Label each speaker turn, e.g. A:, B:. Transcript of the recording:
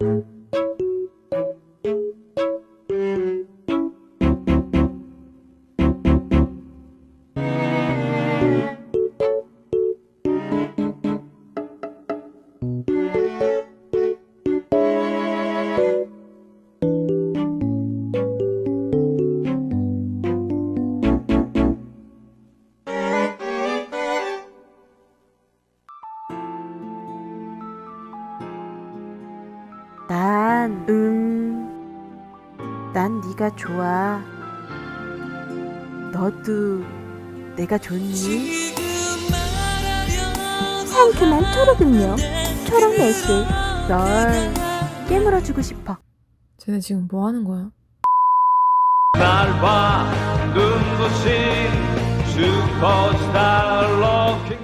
A: thank you 난, 음, 난 네가 좋아. 너도 내가 좋니?
B: 상큼한 초록음료, 초록 내실,
A: 널 깨물어주고 싶어.
C: 쟤네 지금 뭐 하는 거야?
D: 날봐 눈부신 슈퍼스타 럭킹